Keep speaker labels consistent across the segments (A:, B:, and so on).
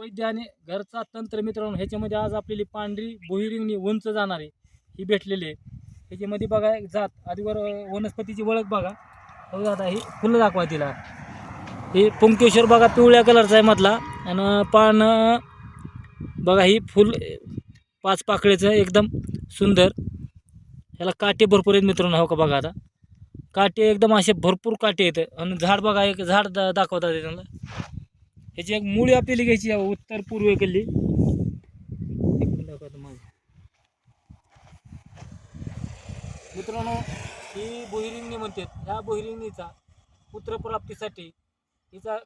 A: वैद्य आणि घरचा तंत्र मित्रांनो ह्याच्यामध्ये आज आपल्याली पांढरी बोहिरिंगणी उंच जाणारी ही भेटलेली आहे. ह्याच्यामध्ये बघा एक जात आधीवर वनस्पतीची ओळख बघा. हो आता ही फुलं दाखवा तिला. हे पुंकेश्वर बघा पिवळ्या कलरचा आहे मधला. आणि पान बघा ही फुल पाच पाकळीचं एकदम सुंदर. ह्याला काटे भरपूर आहेत मित्रांनो हो का बघा आता. काटे एकदम असे भरपूर काटे आहेत. आणि झाड बघा एक झाड दा दाखवतात त्यांना. ह्याची एक मुळी आपल्याला घ्यायची उत्तर पूर्वेकडली मित्रांनो ही बोहिरिंगणी म्हणतात ह्या बोहिरिंगणीचा पुत्रप्राप्तीसाठी हिचा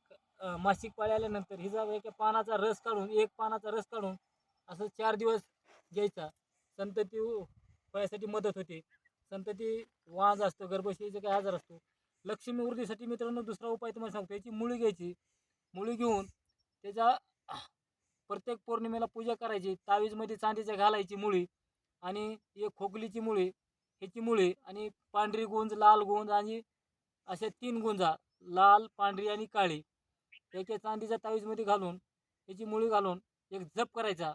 A: मासिक पाळी आल्यानंतर हिचा एका पानाचा रस काढून एक पानाचा रस काढून असं चार दिवस घ्यायचा. संतती व्हायसाठी मदत होते. संतती वाज असतो गर्भशयीचा काही आजार असतो. लक्ष्मी वृद्धीसाठी मित्रांनो दुसरा उपाय तुम्हाला सांगतो याची मुळी घ्यायची. मुळी घेऊन त्याच्या प्रत्येक पौर्णिमेला पूजा करायची. तावीजमध्ये चांदीच्या घालायची मुळी आणि एक खोकलीची मुळी ह्याची मुळी आणि पांढरी गुंज लाल गुंज आणि अशा तीन गुंजा लाल पांढरी आणि काळी त्याच्या चांदीच्या तावीजमध्ये घालून त्याची मुळी घालून एक जप करायचा.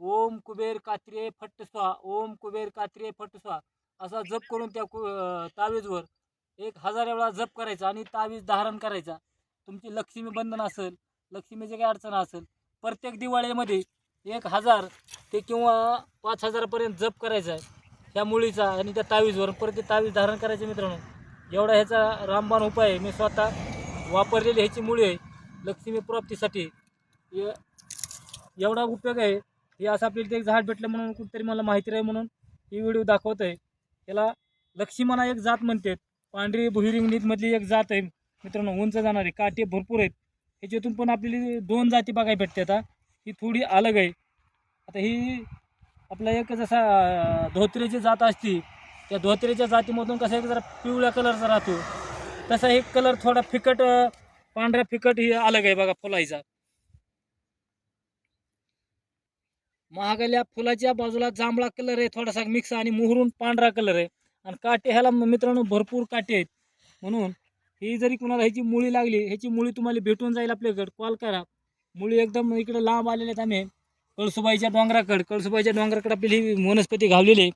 A: ओम कुबेर कात्रिये फट्ट स्वा ओम कुबेर कात्रिये फट्ट स्वा असा जप करून त्या कु तावीजवर एक हजार वेळा जप करायचा आणि तावीज धारण करायचा. तुमची लक्ष्मी बंधन असेल लक्ष्मीची काही अडचण असेल प्रत्येक दिवाळीमध्ये एक हजार ते किंवा पाच हजारापर्यंत जप करायचा आहे. ह्या मुळीचा आणि त्या तावीजवर परत ते तावीज धारण करायचे मित्रांनो. एवढा ह्याचा रामबाण उपाय आहे. मी स्वतः वापरलेली ह्याची मुळी आहे लक्ष्मी प्राप्तीसाठी. हे- एवढा उपयोग आहे. हे असं आपल्याला ते एक झाड भेटलं म्हणून कुठेतरी मला माहिती राहील म्हणून ही व्हिडिओ दाखवत आहे याला लक्ष्मीना एक जात म्हणतात. पांढरी भुईरिंगणीतमधली एक जात आहे. मित्रांनो उंच जाणारे काटे भरपूर आहेत. ह्याच्यातून पण आपल्याला दोन जाती बघायला भेटते आता. ही थोडी अलग आहे. आता ही आपला एक जसा धोत्रेची जात असती त्या धोत्रेच्या जातीमधून कसा एक जरा पिवळ्या कलरचा राहतो. तसा एक कलर थोडा फिकट पांढरा फिकट ही अलग आहे बघा फुलाईचा. महागल्या फुलाच्या बाजूला जांभळा कलर आहे थोडासा मिक्स आणि मोहरून पांढरा कलर आहे. आणि काटे ह्याला मित्रांनो भरपूर काटे आहेत. म्हणून ही जरी कुणाला ह्याची मुळी लागली ह्याची मुळी तुम्हाला भेटून जाईल आपल्याकडं. कॉल करा. मुळी एकदम इकडं लांब आलेले आहेत आम्ही. कळसुबाईच्या डोंगराकडे कळसुबाईच्या डोंगराकडे आपली ही वनस्पती घावलेली आहे.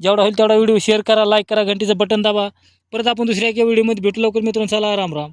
A: जेवढा होईल तेवढा व्हिडिओ शेअर करा लाईक करा घंटीचं बटन दाबा. परत आपण दुसऱ्या एका व्हिडिओमध्ये भेटू लवकर मित्रांनो. चला राम राम.